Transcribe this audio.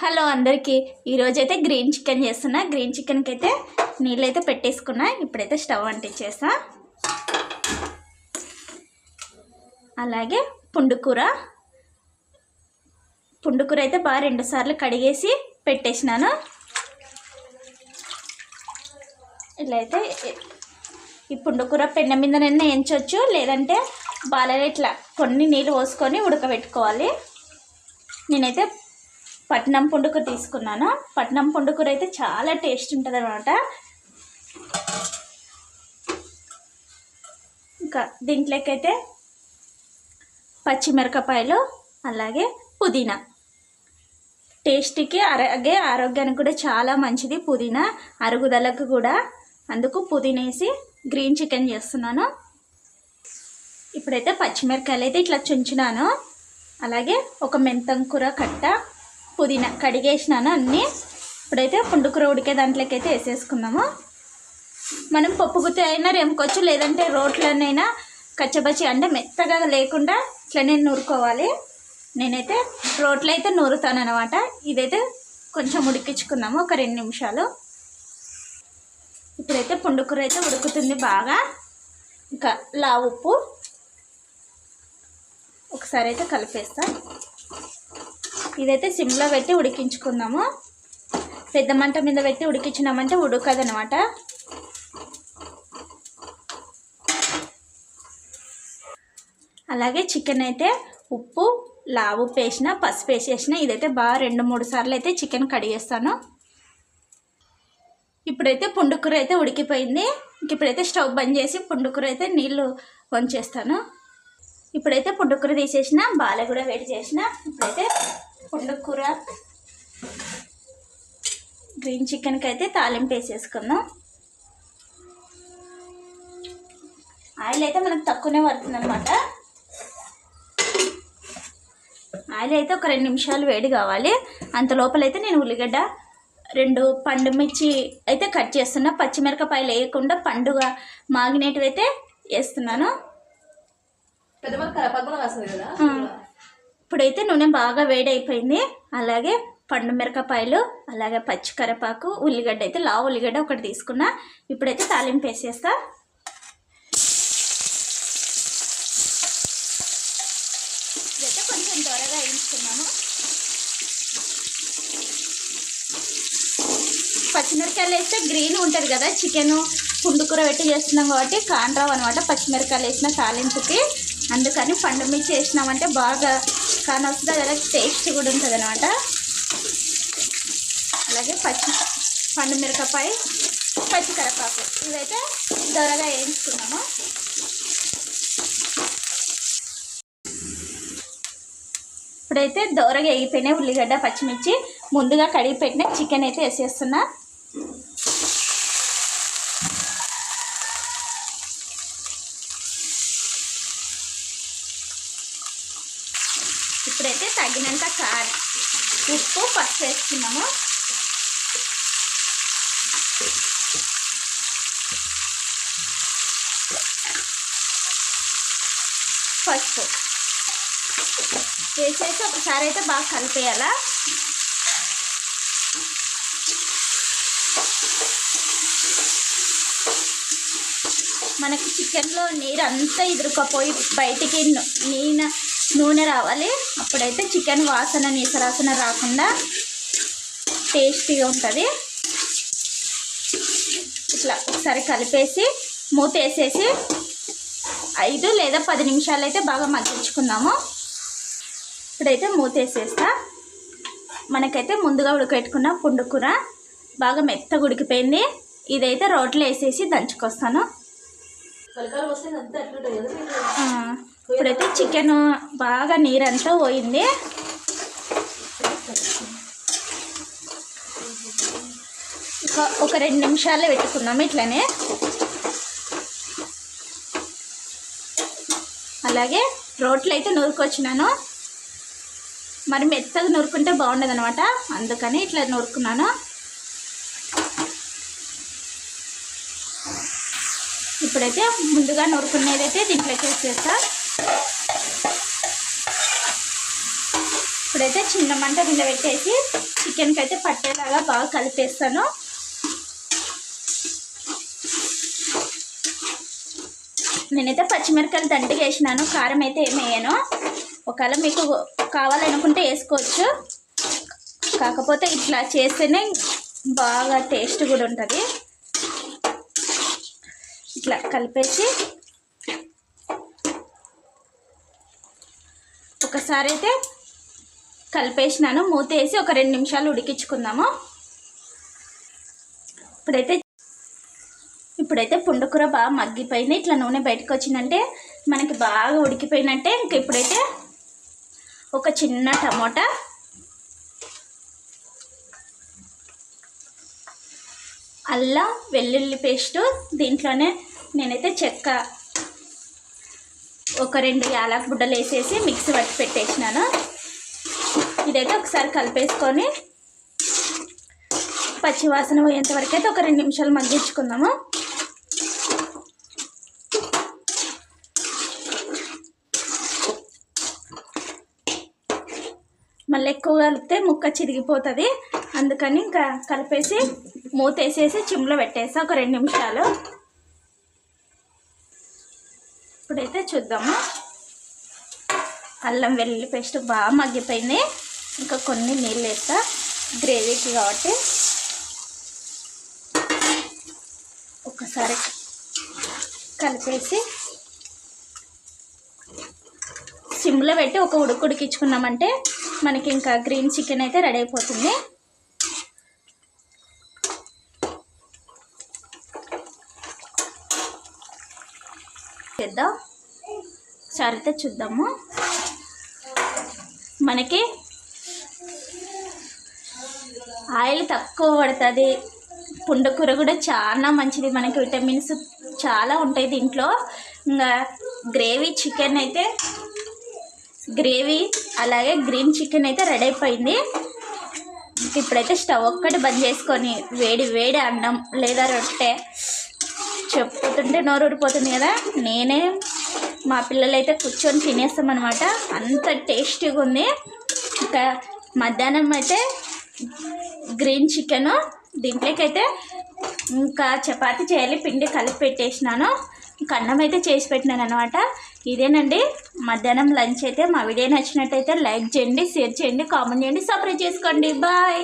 Hello అందరికీ. ఈరోజైతే green chicken చేస్తున్నా. గ్రీన్ చికెన్కి అయితే నీళ్ళు అయితే పెట్టేసుకున్నా. ఇప్పుడైతే స్టవ్ అంటించేసా అలాగే పుండుకూర. పుండుకూర అయితే బాగా రెండుసార్లు కడిగేసి పెట్టేసినాను. ఇలా అయితే ఈ పుండుకూర పెన్న మీదనైనా ఎంచవచ్చు లేదంటే బాగా ఇట్లా కొన్ని నీళ్ళు పోసుకొని ఉడకబెట్టుకోవాలి. నేనైతే పట్నం పుండుకూర తీసుకున్నాను. పట్నం పుండుకూర అయితే చాలా టేస్ట్ ఉంటుంది అనమాట ఇంకా దీంట్లోకైతే పచ్చిమిరపకాయలు అలాగే పుదీనా. టేస్ట్కి అలాగే ఆరోగ్యానికి కూడా చాలా మంచిది పుదీనా. అరుగుదలకు కూడా అందుకు పుదీనా వేసి గ్రీన్ చికెన్ చేస్తున్నాను. ఇప్పుడైతే పచ్చిమిరకాయలు అయితే ఇట్లా చుంచినాను అలాగే ఒక మెంతం కూర కట్ట పుదీనా కడిగేసినాను అన్నీ. ఇప్పుడైతే పుండుకూర ఉడికే దాంట్లోకైతే వేసేసుకుందాము. మనం పప్పు గుత్తి అయినా రేముకోవచ్చు లేదంటే రోట్లనైనా కచ్చబచ్చి అంటే మెత్తగా లేకుండా ఇట్లనే నూరుకోవాలి. నేనైతే రోట్లో అయితే నూరుతాను అనమాట ఇదైతే కొంచెం ఉడికించుకుందాము ఒక రెండు నిమిషాలు. ఇప్పుడైతే పుండుకూర అయితే ఉడుకుతుంది బాగా. ఇంకా లా ఉప్పు. ఒకసారి అయితే కలిపేస్తాను ఇదైతే సిమ్లో పెట్టి ఉడికించుకుందాము. పెద్ద మంట మీద పెట్టి ఉడికించినామంటే ఉడకదనమాట అలాగే చికెన్ అయితే ఉప్పు లావు పేసిన పసుపు వేసేసిన ఇదైతే బాగా రెండు మూడు సార్లు అయితే చికెన్ కడిగేస్తాను. ఇప్పుడైతే పుండుకూర అయితే ఉడికిపోయింది. ఇంక ఇప్పుడైతే స్టవ్ బంద్ చేసి పుండుకూర అయితే నీళ్ళు వంచేస్తాను. ఇప్పుడైతే పుండుకూర తీసేసిన బాల కూడా వేడి చేసిన ఇప్పుడైతే పుండుకూర గ్రీన్ చికెన్కి అయితే తాలింపు వేసేసుకుందాం. ఆయిల్ అయితే మనకు తక్కువనే పడుతుంది అనమాట ఆయిల్ అయితే ఒక రెండు నిమిషాలు వేడి కావాలి. అంత లోపలైతే నేను ఉల్లిగడ్డ రెండు పండు మిర్చి అయితే కట్ చేస్తున్నా. పచ్చిమిరపకాయలు వేయకుండా పండుగ మాగినేటివి అయితే వేస్తున్నాను. పెద్ద మనకు వస్తుంది ఇప్పుడైతే నూనె బాగా వేడైపోయింది. అలాగే పండు మిరపకాయలు అలాగే పచ్చి కరివేపాకు ఉల్లిగడ్డ అయితే లావు ఉల్లిగడ్డ ఒకటి తీసుకున్నా. ఇప్పుడైతే తాలింపు వేసేస్తా. ఇదైతే కొంచెం త్వరగా వేయించుకున్నాను. పచ్చిమిరకాయలు వేస్తే గ్రీన్ ఉంటుంది కదా చికెన్ పుండుకూర పెట్టి చేస్తున్నాం కాబట్టి కాండ్రావు అనమాట పచ్చిమిరకాయలు వేసిన తాలింపుకి. అందుకని పండు మిర్చి వేసినామంటే బాగా కానీ వస్తుంది అలాగే టేస్ట్ కూడా ఉంటుంది అనమాట అలాగే పచ్చి పండు మిరపకాయ పచ్చి కరపాకు ఇవైతే త్వరగా వేయించుకున్నాము. ఇప్పుడైతే దోరగా వేగిపోయినాయి ఉల్లిగడ్డ పచ్చిమిర్చి ముందుగా కడిగి పెట్టిన చికెన్ అయితే వేసేస్తున్నా. ఇప్పుడైతే తగినంత కారం. ఉప్పు పసుపు వేసుకున్నాము. పసుపు. వేసేసి ఒకసారి అయితే బాగా కలిపేయాలా? మనకి చికెన్లో నీరు అంతా ఎదురుకపోయి బయటికి ను- నీన నూనె రావాలి. అప్పుడైతే చికెన్ వాసన నీసరాసన రాకుండా టేస్టీగా ఉంటుంది. ఇట్లా ఒకసారి కలిపేసి మూత వేసేసి ఐదు లేదా పది నిమిషాలు అయితే బాగా మగ్గించుకుందాము. ఇప్పుడైతే మూత వేసేస్తా మనకైతే ముందుగా ఉడకబెట్టుకున్న పుండుకూర బాగా మెత్తగా ఉడికిపోయింది. ఇదైతే రోట్లో వేసేసి దంచుకొస్తాను. ఇప్పుడైతే చికెన్ బాగా నీరంతా పోయింది. ఒక రెండు నిమిషాలు పెట్టుకున్నాము ఇట్లనే. అలాగే రోట్లు అయితే నూరుకొచ్చినాను. మరి మెత్తగా నూరుకుంటే బాగుండదు అనమాట అందుకని ఇట్లా నూరుకున్నాను. ఇప్పుడైతే ముందుగా నూరుకునేదైతే దీంట్లోకి వేసేస్తా ఇప్పుడైతే చిన్న మంట మీద పెట్టేసి చికెన్కి అయితే పట్టేలాగా బాగా కలిపేస్తాను. నేనైతే పచ్చిమిరకాయలు దండిగా వేసినాను కారం అయితే ఏమి వేయను. ఒకవేళ మీకు కావాలనుకుంటే వేసుకోవచ్చు. కాకపోతే ఇట్లా చేస్తేనే బాగా టేస్ట్ కూడా ఉంటుంది. ఇట్లా కలిపేసి ఒకసారి అయితే కలిపేసినాను. మూత వేసి ఒక రెండు నిమిషాలు ఉడికించుకుందాము. ఇప్పుడైతే ఇప్పుడైతే పుండుకూర బాగా మగ్గిపోయింది. ఇట్లా నూనె బయటకు వచ్చిందంటే మనకి బాగా ఉడికిపోయినట్టే ఇంక ఇప్పుడైతే ఒక చిన్న టమోటా అల్లం వెల్లుల్లి పేస్టు దీంట్లోనే నేనైతే చెక్క ఒక రెండు యాలక్ బుడ్డలు వేసేసి మిక్సీ పట్టి పెట్టేసినాను. ఇదైతే ఒకసారి కలిపేసుకొని పచ్చివాసన పోయేంతవరకు అయితే ఒక రెండు నిమిషాలు మగ్గించుకుందాము. మళ్ళీ ఎక్కువ కలిపితే ముక్క చిరిగిపోతుంది. అందుకని ఇంకా కలిపేసి మూత వేసేసి చిమ్లో పెట్టేసి ఒక రెండు నిమిషాలు. ఇప్పుడైతే చూద్దాము. అల్లం వెల్లుల్లి పేస్ట్ బాగా మగ్గిపోయింది ఇంకా కొన్ని నీళ్ళు వేస్తా. గ్రేవీకి కాబట్టి. ఒకసారి కలిపేసి సిమ్లో పెట్టి ఒక ఉడుకు ఉడికించుకున్నామంటే మనకి ఇంకా గ్రీన్ చికెన్ అయితే రెడీ అయిపోతుంది. చేద్దాం. ఒకసారి అయితే చూద్దాము. మనకి ఆయిల్ తక్కువ పడుతుంది. పుండకూర కూడా చాలా మంచిది. మనకి విటమిన్స్ చాలా ఉంటాయి దీంట్లో. ఇంకా గ్రేవీ చికెన్ అయితే గ్రేవీ అలాగే గ్రీన్ చికెన్ అయితే రెడీ అయిపోయింది. ఇప్పుడైతే స్టవ్ ఒక్కటి బంద్ చేసుకొని వేడి వేడి అన్నం లేదా రొట్టె చెప్పుతుంటే నోరు ఊరిపోతుంది కదా. నేనే మా పిల్లలైతే కూర్చొని తినేస్తాం అనమాట అంత టేస్టీగా ఉంది ఇంకా మధ్యాహ్నం అయితే గ్రీన్ చికెను దీంట్లోకైతే ఇంకా చపాతి చేయాలి పిండి కలిపి పెట్టేసినాను. కన్నం అన్నం అయితే చేసి పెట్టినాను అనమాట ఇదేనండి. మధ్యాహ్నం లంచ్ అయితే మా వీడియో నచ్చినట్టయితే లైక్ చేయండి షేర్ చేయండి కామెంట్ చేయండి సపరేట్ చేసుకోండి. బాయ్.